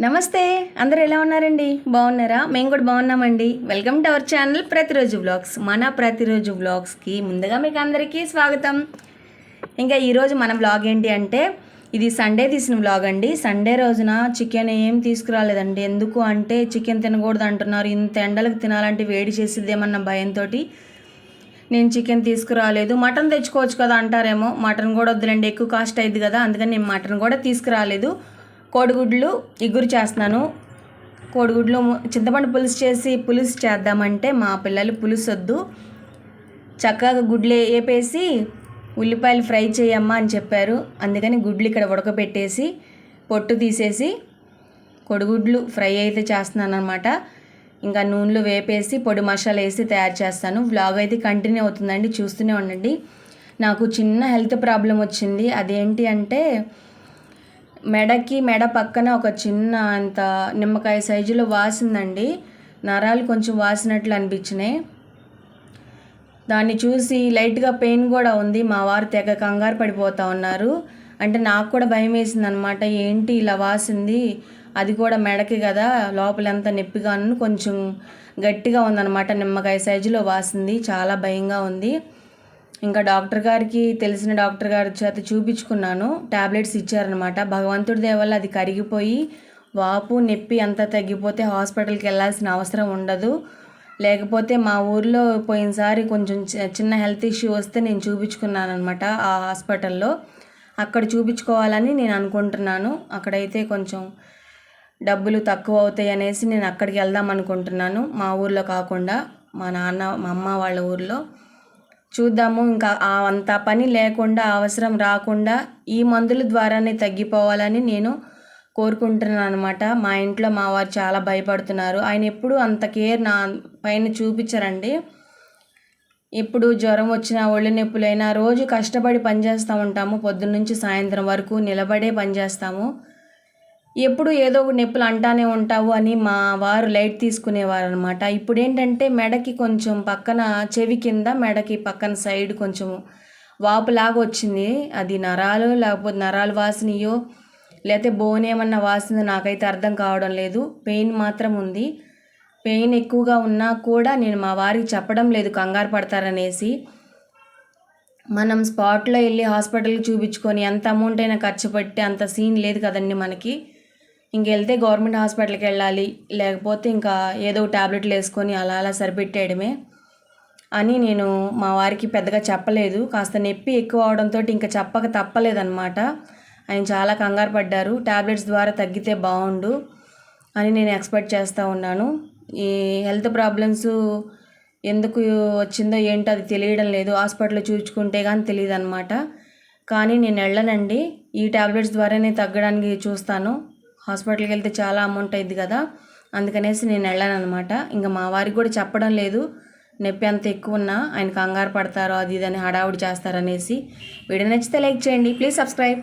నమస్తే అందరు ఎలా ఉన్నారండి? బాగున్నారా? మేము కూడా బాగున్నామండి. వెల్కమ్ టు అవర్ ఛానల్ ప్రతిరోజు వ్లాగ్స్ మన ప్రతిరోజు వ్లాగ్స్కి ముందుగా మీకు అందరికీ స్వాగతం. ఇంకా ఈరోజు మన వ్లాగ్ ఏంటి అంటే ఇది సండే తీసిన వ్లాగ్ అండి. సండే రోజున చికెన్ ఏం తీసుకురాలేదండి. ఎందుకు అంటే చికెన్ తినకూడదు అంటున్నారు. ఇంత ఎండలకు తినాలంటే వేడి చేసిద్దేమన్న భయంతో నేను చికెన్ తీసుకురాలేదు. మటన్ తెచ్చుకోవచ్చు కదా అంటారేమో. మటన్ కూడా వద్దులండి. ఎక్కువ కాస్ట్ అయింది కదా. అందుకని నేను మటన్ కూడా తీసుకురాలేదు. కోడిగుడ్లు ఇగురు చేస్తున్నాను. కోడిగుడ్లు చింతపండు పులుసు చేసి పులుసు చేద్దామంటే మా పిల్లలు పులుసు వద్దు చక్కగా గుడ్లు వేపేసి ఉల్లిపాయలు ఫ్రై చేయమ్మా అని చెప్పారు. అందుకని గుడ్లు ఇక్కడ ఉడకబెట్టేసి పొట్టు తీసేసి కొడుగుడ్లు ఫ్రై అయితే చేస్తున్నాను అనమాట ఇంకా నూనెలో వేపేసి పొడి మసాలా వేసి తయారు చేస్తాను. వ్లాగ్ అయితే కంటిన్యూ అవుతుందండి. చూస్తూనే ఉండండి. నాకు చిన్న హెల్త్ ప్రాబ్లం వచ్చింది. అదేంటి అంటే మెడకి మెడ పక్కన ఒక చిన్న అంత నిమ్మకాయ సైజులో వాసిందండి. నరాలు కొంచెం వాసినట్లు అనిపించినాయి. దాన్ని చూసి లైట్గా పెయిన్ కూడా ఉంది. మా వారు తెగ కంగారు పడిపోతా ఉన్నారు. అంటే నాకు కూడా భయం వేసింది అనమాట ఏంటి ఇలా వాసింది? అది కూడా మెడకి కదా లోపల ఎంత కొంచెం గట్టిగా ఉందన్నమాట నిమ్మకాయ సైజులో వాసింది. చాలా భయంగా ఉంది. ఇంకా డాక్టర్ గారికి తెలిసిన డాక్టర్ గారి చేత చూపించుకున్నాను. టాబ్లెట్స్ ఇచ్చారనమాట భగవంతుడి దేవల్ల అది కరిగిపోయి వాపు నొప్పి అంతా తగ్గిపోతే హాస్పిటల్కి వెళ్ళాల్సిన అవసరం ఉండదు. లేకపోతే మా ఊర్లో పోయినసారి కొంచెం చి- చిన్న హెల్త్ ఇష్యూ వస్తే నేను చూపించుకున్నాను అనమాట ఆ హాస్పిటల్లో. అక్కడ చూపించుకోవాలని నేను అనుకుంటున్నాను. అక్కడైతే కొంచెం డబ్బులు తక్కువ అవుతాయి అనేసి నేను అక్కడికి వెళ్దాం అనుకుంటున్నాను. మా ఊర్లో కాకుండా మా నాన్న మా అమ్మ వాళ్ళ ఊర్లో. చూద్దాము. ఇంకా అంత పని లేకుండా అవసరం రాకుండా ఈ మందుల ద్వారానే తగ్గిపోవాలని నేను కోరుకుంటున్నాను అనమాట మా ఇంట్లో మా వారు చాలా భయపడుతున్నారు. ఆయన ఎప్పుడు అంత కేర్ నా పైన చూపించరండి. ఎప్పుడు జ్వరం వచ్చినా ఒళ్ళు నొప్పులైనా రోజు కష్టపడి పనిచేస్తూ ఉంటాము. పొద్దున్నుంచి సాయంత్రం వరకు నిలబడే పనిచేస్తాము ఎప్పుడు ఏదో ఒక నొప్పులు అంటానే ఉంటావు అని మా వారు లైట్ తీసుకునేవారు అనమాట ఇప్పుడు ఏంటంటే మెడకి కొంచెం పక్కన చెవి కింద మెడకి పక్కన సైడ్ కొంచెం వాపులాగా వచ్చింది. అది నరాలు లేకపోతే నరాలు వాసినయో లేకపోతే బోన్ ఏమన్నా వాసిందో నాకైతే అర్థం కావడం లేదు. పెయిన్ మాత్రం ఉంది. పెయిన్ ఎక్కువగా ఉన్నా కూడా నేను మా వారికి చెప్పడం లేదు కంగారు పడతారనేసి. మనం స్పాట్లో వెళ్ళి హాస్పిటల్కి చూపించుకొని ఎంత అమౌంట్ అయినా ఖర్చు పెట్టి అంత సీన్ లేదు కదండి మనకి. ఇంకెళ్తే గవర్నమెంట్ హాస్పిటల్కి వెళ్ళాలి లేకపోతే ఇంకా ఏదో ట్యాబ్లెట్లు వేసుకొని అలా అలా సరిపెట్టేయడమే అని నేను మా వారికి పెద్దగా చెప్పలేదు. కాస్త నొప్పి ఎక్కువ అవడంతో ఇంకా చెప్పక తప్పలేదన్నమాట. ఆయన చాలా కంగారు పడ్డారు. టాబ్లెట్స్ ద్వారా తగ్గితే బాగుండు అని నేను ఎక్స్పెక్ట్ చేస్తూ ఉన్నాను. ఈ హెల్త్ ప్రాబ్లమ్స్ ఎందుకు వచ్చిందో ఏంటో అది తెలియడం లేదు. హాస్పిటల్లో చూసుకుంటే కానీ తెలియదు అనమాట కానీ నేను వెళ్ళనండి. ఈ టాబ్లెట్స్ ద్వారానే తగ్గడానికి చూస్తాను. హాస్పిటల్కి వెళ్తే చాలా అమౌంట్ అయింది కదా. అందుకనేసి నేను వెళ్ళాను అనమాట ఇంకా మా వారికి కూడా చెప్పడం లేదు. నొప్పి అంత ఎక్కువ ఉన్నా ఆయన కంగారు పడతారో అది ఇది అని హడావుడి చేస్తారనేసి వీడియో నచ్చితే లైక్ చేయండి. Please subscribe.